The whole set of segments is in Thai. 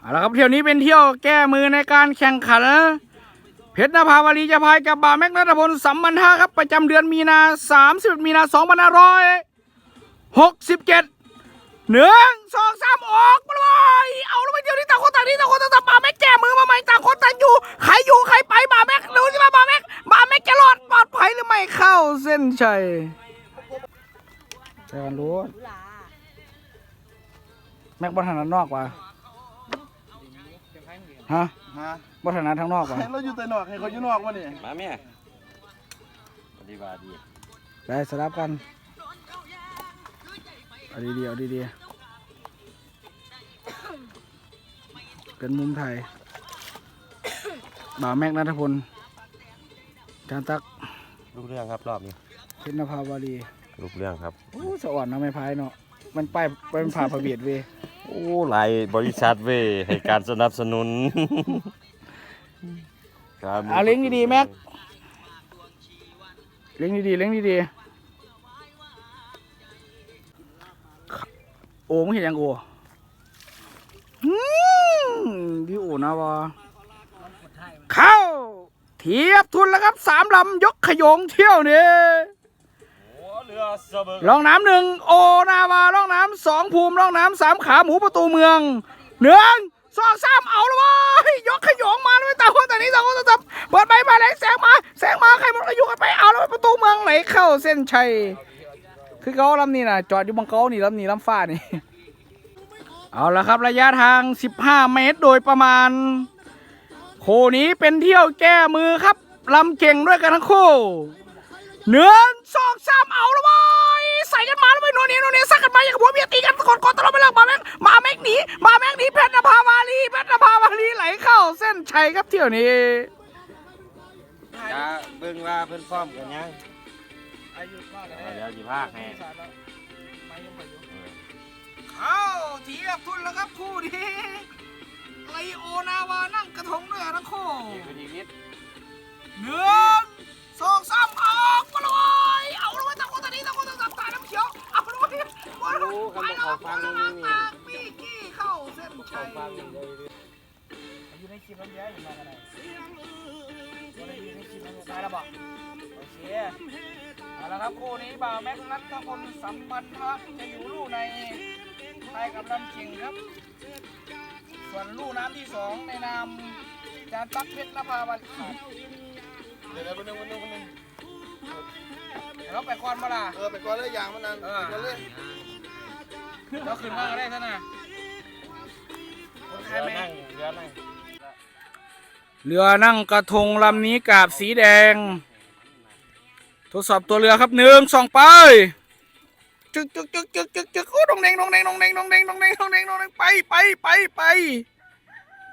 เอาละครับเที่ยวนี้เป็นเที่ยวแก้มือในการแข่งขัน เพชรนภาวรีจะพายกับบาแม็กนัทพลสัมบันธาครับ ประจำเดือนมีนา30มีนา2567หนึ่งสองสามออกมาเลยเอาแล้วไปเที่ยวนี้ต่างคนต่างนี้ต่างคนต่างทำบาแม็กแก้มือมาใหม่ต่างคนต่างอยู่ใครอยู่ใครไปบาแม็กดูสิว่าบาแม็กบาแม็กจะรอดปลอดภัยหรือไม่เข้าเส้นชัยแต่กันรู้แม็กบอลถนัดนอกว่ะ ฮะฮะบอลถนัดทั้งนอกว่ะเราอยู่แต่นอกให้เขาอยู่นอกวะนี่มาแม่ปฏิบัติดีได้สลับกันเอาดีๆเอาดีๆเป็นมุมไทยบ่าวแม็กนัทพลจานตักลูกเรื่องครับรอบนี้เพชรนภาวารีลูกเรื่องครับโอ้สะอ่อนเนาะไม่พายเนาะมันป้ายมันผ่าพระเบียดเวย โอ้หลายบริษัทเว้ยให้การสนับสนุนครับเอาเลี้ยงดีๆแม็กเลี้ยงดีๆเลี้ยงดีๆโอ้มึงเห็นยังโอ้อืมพี่โอ้นะวะเข้า เทียบทุนแล้วครับสามลำยกขยงเที่ยวนี่โอ้เร่องน้ำหนึ่งโอนาวาล่องน้ำสองภูมิล่องน้ำสามขาหมูประตูเมืองหนึ่งสองสามเอาและวะยกขยงมาแล้วไปต่คนต่นี้ต่างคนต่เปิดใบมาแรงแสงมาแสงมาใครมันก็ยู่กันไปเอาแล้วประตูเมืองไหลเข้าเส้นชัยคือเขาลำนี้นะจอดอยู่บังเกานี่ลำนี้ลำฟ้านี่เอาละครับระยะทาง 15 เมตรโดยประมาณ โคนี้เป็นเที่ยวแก้มือครับลำเก่งด้วยกันทั้งคู่ หนึ่งสองสามเอาละเว้ยใส่กันมาแล้วไปโน่นนี่โน่นนี่สักกันมาอย่างกับผัวเมียตีกันกดกดตลอดไปเลยมาแม่งมาแม่งหนีมาแม่งหนีเพชรนภาวาลีเพชรนภาวาลีไหลเข้าเส้นชัยครับเที่ยวนี้จะเบิ่งว่าเพิ่นพร้อมกันยังเอาเดี๋ยวสิพากให้เข้าเทียบทุนแล้วครับคู่นี้ไลโอนาวานั่งกระทงด้วยทั้งคู่อีกนิดหนึ่ง สองสามออกมาเลยเอาละเว้ยตะโกนตะนี้ตะโกนตะตาน้ำเขียวเอาละเว้ยมาเลยไปแล้วมาแล้วตากปีกี้เข้าเส้นชัยอยู่ในคลิปน้ำแย้อยู่มากันไหนอยู่ในคลิปน้ำแย้แล้วบอกโอเคเอาละครับคู่นี้บ่าวแม็กนัทพลสัมพันธ์ครับจะอยู่ลู่ในไทยกับลำเข่งครับ ส่วนลู่น้ำที่สองในนามจานตักเพชรนภาวัน เดี๋ยวเดี๋ยวคนนึงคนนึงคนนึงเราไปก่อนมาล่ะเออไปก่อนเลยยางมันนั่นเออไปก่อนเลยเราขึ้นมาก็ได้ท่านน่ะคนไทเรืยอไหมนั่งเรือนั่งเรือนั่งกระทงลำนี้กาบสีแดง ทดสอบตัวเรือครับหนึ่งสองไปจึกจึกจึกจึกจึกจึกโอ้ดงเด้งดงเด้งดงเด้งดงเด้งดงเด้งดงเด้งดงเด้งไปไปไปไป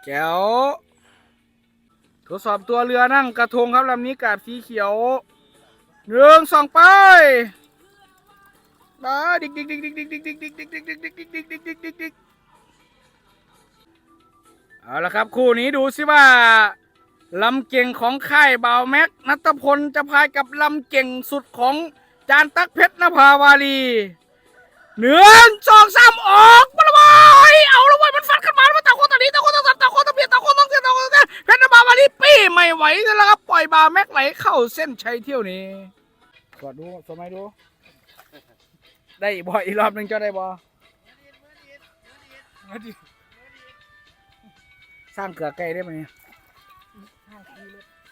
แก้ว ทดสอบตัวเรือนั่งกระทงครับลำนี้กาบสีเขียวหนึ่งสองไปมาดิกดิกดิกดิกดิกดิกดิกดิกดิกดิกดิกดิกดิกดิกดิกดิกดิกดิกเอาละครับคู่นี้ดูสิว่าลำเก่งของค่ายบ่าวแม็กนัตพลจะพายกับลำเก่งสุดของจานตักเพชรนภาวาลีหนึ่งสองสามออก เว้ยเอาละเว้ยมันฟัดขึ้นมาแล้วมันตะโกนตะนี้ตะโกนตะสันตะโกนตะเพียตะโกนตะเสียตะโกนตะเสียเพชรนภาวาลีปี้ไม่ไหวแล้วครับปล่อยบาแม็กไหลเข้าเส้นชัยเที่ยวนี้กดดูสมัยดู ได้อีกบ่อีกรอบหนึ่งจะได้บ่สร้างเกลือไก่ได้ไหม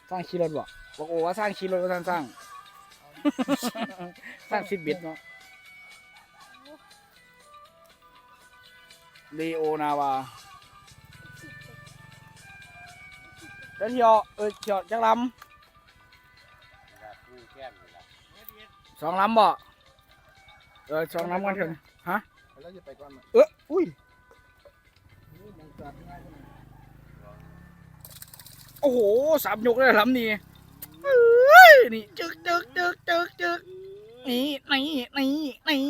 สร้างคีย์รถบ่บอกโอ้ว่าสร้างคีย์รถว่าสร้างสร้างสร้างสิบบิตเนาะ เลีโอนาวาแล้วเที่ยวเออเที่ยวจักลำสองลำบ่เออสองลำกันเถอะฮะแล้วจะไปก่อนมั้ยเอออุ้ยโอ้โหสามยกเลยลำนี้เอ้ยนี่จึกจึกจึกจึกจึกนี่นี่นี่นี่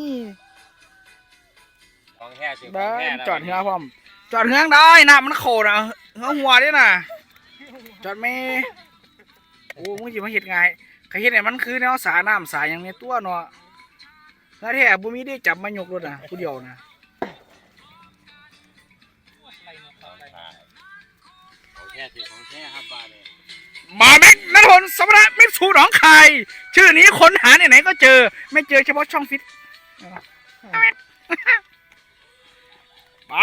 ของแท้สิบ้านจอดเฮือพร้อม จอดเฮืองได้นะมันโคนะเฮือหัวด้วยนะจอดไม่โอ้มึงจิมาเห็ดไงใครเห็ดไหนมันคือแนวสาน้ำสายอย่างในตัวเนาะแล้วแท้บุมีได้จับมายกรถนะผู้เดียวนะขาถือของแท้ครับบ้านเลยมาแม็กนัทพลสมรมิตรสูหนองคายชื่อนี้คนหาไหนๆก็เจอ ไม่เจอเฉพาะช่องฟิต ไป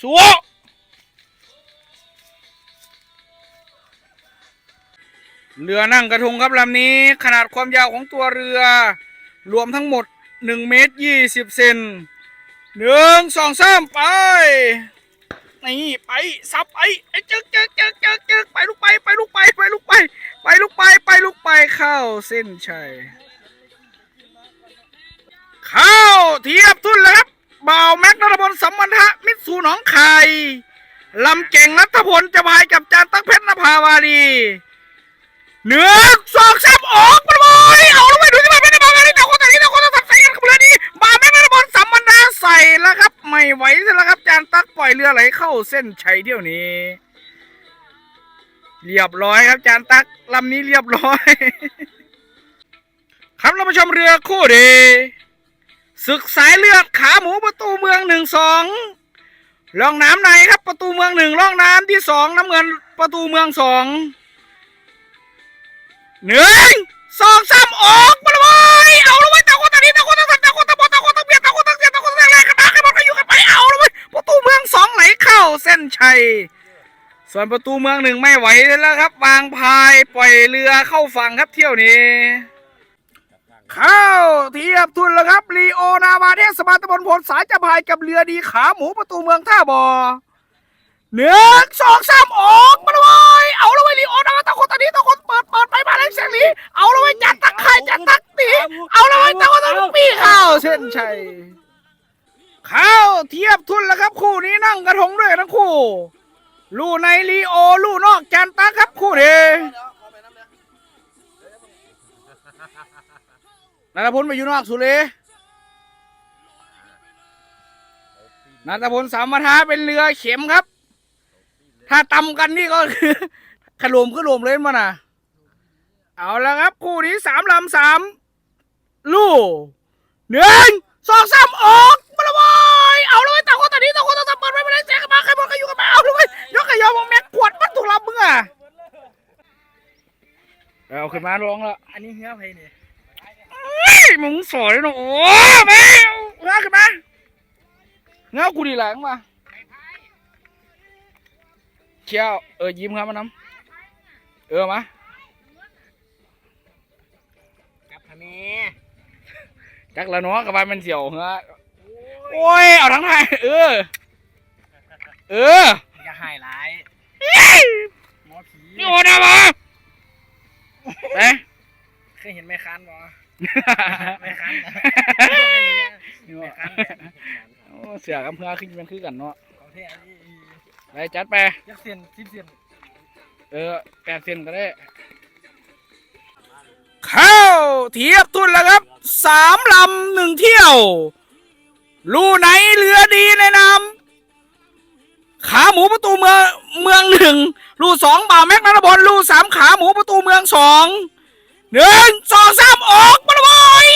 สัวเรือนั่งกระทงครับลำนี้ขนาดความยาวของตัวเรือ รวมทั้งหมด1เมตร20เซนหนึ่งสองสามไป นี่ไปสับไปไอ้จึกจึกจึกจึกจึกไปลูกไปไปลูกไปไปลูกไป ไปลูกไปไปลูกไปเข้าเส้นชัยเข้าเทียบทุนแล้วครับบ่าวแม็กนัทพล ลำเก่งนัทพลจะพายกับจานตักเพชรนภาวารีเหนึ่งสองสามออกมาเลยเอาล้วไปดูที่มาเป็นนภาวารีแต่คนแต่นี้แต่คนตัดใส่กันกับเรือนี้บาแม็นัทพลสัมมันทะใส่แล้วครับ ไม่ไหวแล้วครับจานตักปล่อยเรือไหลเข้าเส้นชัยเที่ยวนี้ เรียบร้อยครับจานตักลำนี้เรียบร้อย ครับเรามาชมเรือคู่เดศึกสายเลือดขาหมูประตูเมืองหนึ่งสอง ล่องน้ำในครับ ประตูเมืองหนึ่งล่องน้ำที่สองน้ำเงินประตูเมืองสองหนึ่งสองสามออกมาเลยเอาละไว้ยตาคนตานี้ตาคนตาสันตาคนตาบอตาคนตาเบียดตาคนตาเสียตาคนตาแรงกระดาษให้มันก็อยู่กันไปเอาละไว้ยประตูเมืองสองไหลเข้าเส้นชัยส่วนประตูเมืองหนึ่งไม่ไหวแล้วครับ วางพายปล่อยเรือเข้าฝั่งครับเที่ยวนี้ เข้าเทียบทุนแล้วครับลีโอนาวาเทศบาลตำบลพลสายจะพายกับเรือดีขาหมูประตูเมืองท่าบ่อหนึ่งสองสามออกมาเลยเอาละไว้ยลีโอนาวาตะคนตะนี้ตะคนเปิดเปิดไปมาแรงเสียงหลีเอาละไว้ยจัดตักไข่จัดตักตีเอาละไว้ยตะคนตะลุกปีเข้าเส้นชัยเข้าเทียบทุนแล้วครับ คู่นี้นั่งกระทงด้วยนทั้งคู่ลู่ในลีโอลู่นอกแกนตาครับคู่นี้ นันทพลไปอยู่นอกสุเลยนันทพลสามมาทาเป็นเรือเข็มครับ ถ้าตำกันนี่ก็คือขลมก็ลมเลยมันน่ะ เอาแล้วครับ คู่นี้สามลำสามลู่หนึ่งสองสามออกมาละเว้ยเอาเลยต่างคนต่างนี้ต่างคนต่างเปิดไว้ไม่ได้แจกกันมาใครบอกใครอยู่กันมาเอาเลยยยกขยอมของแม็กขวดมันถูกลำมึงอะเอาขึ้นมาลองละอันนี้เฮือไผนี่ย มึงสวยเนอะโอ้แม่เอาเงาขึ้นมาเงากูดีหลังมาเชี่ยวเออยิ้มครับมันน้ำเออมากับพะแม่จักละเนาะกับบ้านมันเสียวเหรอโอ้ยเอาทั้งไทยเออ เอออย่าหายหลายหมอผีนี่โอนะมาไปเคยเห็นแม่ค้านบ่ แม่ค้านแม่ค้านโอ้เสือกับเพื่อขึ้นเป็นคือกันเนาะของแท้นี่ไปจัดไปยักเสียนสิบเสียนเออแปดเซนก็ได้ เข้าเทียบทุนแล้วครับสามลำหนึ่งเที่ยวลู่ไหนเรือดีในนามขาหมูประตูเมืองเมืองหนึ่งลู่สองบ่าวแม็กนัทบอลลู่สามขาหมูประตูเมืองสองหนึ่งสองสามออกมา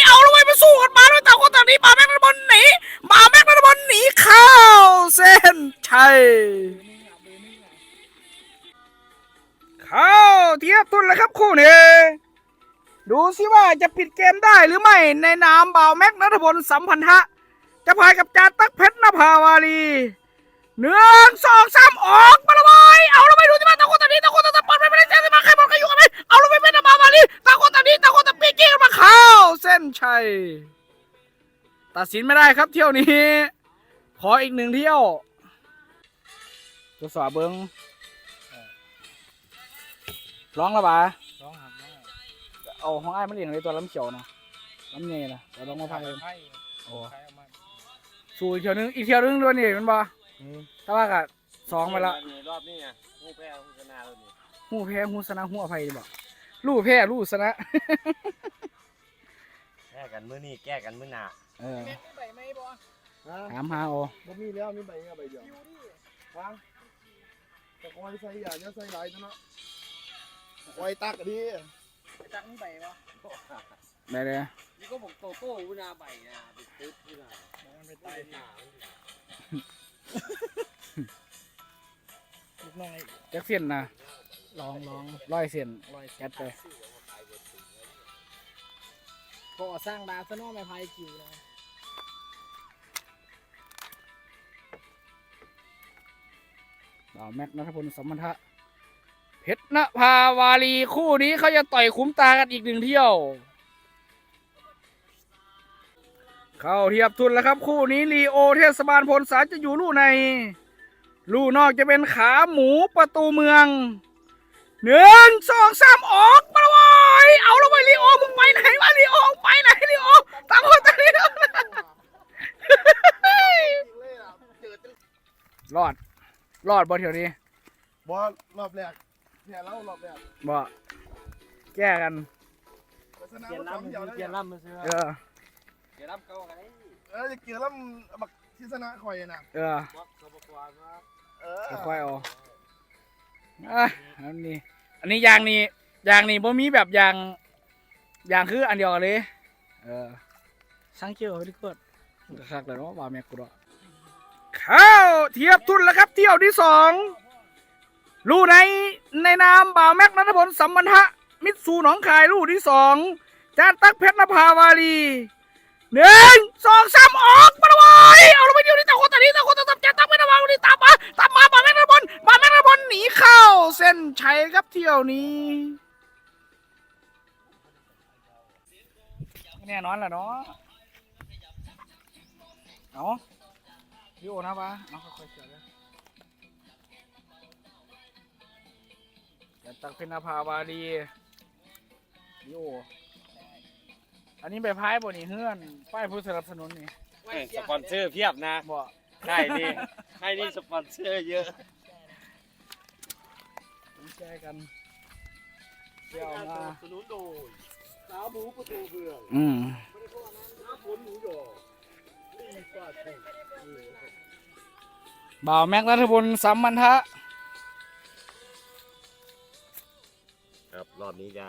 เอาเลยเว้ยมาสู้กันมาเลยต่างคนต่างหนีบ่าแม็กนัทบอลหนีบ่าแม็กนัทบอลหนีเข้าเส้นชัยเข้าเทียบทุนแล้วครับคู่นี้ดูสิว่าจะปิดเกมได้หรือไม่ในนามบ่าวแม็กนัทพลสัมพันธะ จะพายกับจาตักเพชรนภาวารีหนึ่งสองสามออกมาละเว้ยเอาละไปดูที่มาตะโคนตะนี้ตะโคนตะปัดไปไม่ได้แจ้งมา นตะนี้ตะโคนตะปีกี้กันมาเข้า เส้นชัย ตัดสินไม่ได้ครับเที่ยวนี้ ขออีกหนึ่งเที่ยวจะสอบเบิ้งร้องและบาร้องหับน้องเอาห้องไอ้ายมาเลี้ยงเลยตัวลำเขียวนะลำเงยนะเราต้องมาพายไพ่โอ้ไพ่เอามาสู่อีกเที่ยวนึงอีกเที่ยวนึงด้วยนี่แมันบ่ถ้าว่ากะสองไปละรอบนี้ไงผู้แพ้ผู้ชนะแล้วนี่หูแพ้หูชนะหูอภัยบ่ ลู่แพ้ลู่ชนะแก้กันมื้อนี้แก้กันมื้อหน้าเออแม่ใบไม้บ่ฮะถามหาโอบ่มีแล้วมีใบเงี้ยใบเดียววางแต่คอยใส่อย่าเนี่ยใส่หลายตัวเนาะคอยตักก็ดีจักมีใบบ่ได้เลยนี่ก็บอกโตโต้วุนาใบนะไปตึ๊ดวุนามันไปตายหนามีหน่อยจักเส้นนะ ลองลองร้อยเส้นลอยแกดไปก่อสร้างดาวซะเนอไม่พายกิวนะบ่าวแม็กนัทพลสัมพันธะเพชรนภาวาลีคู่นี้เขาจะต่อยคุ้มตากันอีกหนึ่งเที่ยว เข้าเทียบทุนแล้วครับ คู่นี้ลีโอเทศบาลพลสารจะอยู่ลู่ใน ลู่นอกจะเป็นขาหมูประตูเมือง หนึ่งสองสามออกมาและเว้ยเอาและเว้ยลีโอมึงไปไหนวะลีโอไปไหนลีโอตามคนตามนี้จริงเลยอะเจอจังรอด รอดบ่เที่ยวนี้บอลรอบแรกเนี่ยเล่ารอบแรกบ่แก้กันไปสนามเปลี่ยนรถลำเดียวแล้วเปลี่ยนเนี่ยลำมาซื้อเออเดี๋ยวรับเก่ากันได้เออจะเกี่ยวแล้วบักที่ชนะคอยน่ะเออวัดสบกวนว่าเออค่อยๆเอาอะอันนี้ อันนี้ยางนี่ยางนี่บ่มีแบบยางยางคืออันเดียวกันเลย เออสังเกตเอาไว้ดีกว่าสักแล้วเนาะว่าแม่กูเนาะเข้าเทียบทุนแล้วครับ เที่ยวที่สองลู่ในในนามบ่าวแม็กนัทพลสัมพันธะมิตรสูหนองคายลู่ที่สองจานตักเพชรนภาวาลีหนึ่งสอง น่นอนแหละเนาะเอาพี่โอนะปะเอาค่อยๆเสียเลยอย่าตักเป็นนภาวาดีพี่โออันนี้ไปพายบนนี่เฮือนป้ายผู้สนับสนุนนี่สปอนเซอร์เพียบนะบ่ใช่นี่ใช่นี่สปอนเซอร์เยอะผมแชร์กันเที่ยวมา สนุนโดย สาวหมูประตูเมืองอืมน้ำผลหมูดอกนี่ฟาดแข่งบ่าวแม็กนัทพลสัมมันทะครับรอบนี้จะ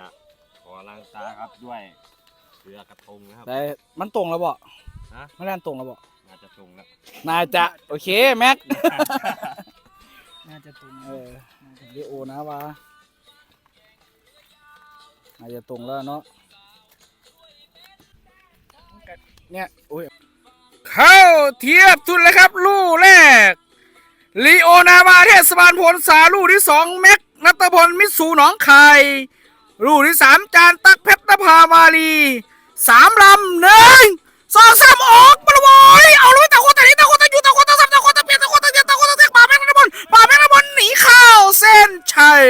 ขอล้างตาครับด้วยเรือกระทงนะครับ แต่มันตรงแล้วบ่ฮะ ไม่ได้ตรงแล้วบ่น่าจะตรงแล้วน่าจะโอเคแม็กน่าจะตุนเออดีโอนะวะน่าจะตรงแล้วเนาะ เนี่ยโอ้ยเข้าเทียบทุนเลยครับ ลู่แรกลีโอนาวาเทศบาลพลสาลู่ที่สองแม็กนัตพลมิสูหนองคายลู่ที่สามจานตักเพชรนภาวาลีสามลำหนึ่งสองสามออกมาเลยเว้ยเอาเลยตะโคตะนี้ตะโคตะอยู่ตะโคตะสับตะโคตะเปียตะโคตะเจียตะโคตะเสียกป่าแม่งนะบอลป่าแม่งนะบอลหนีเข้าเซนชัย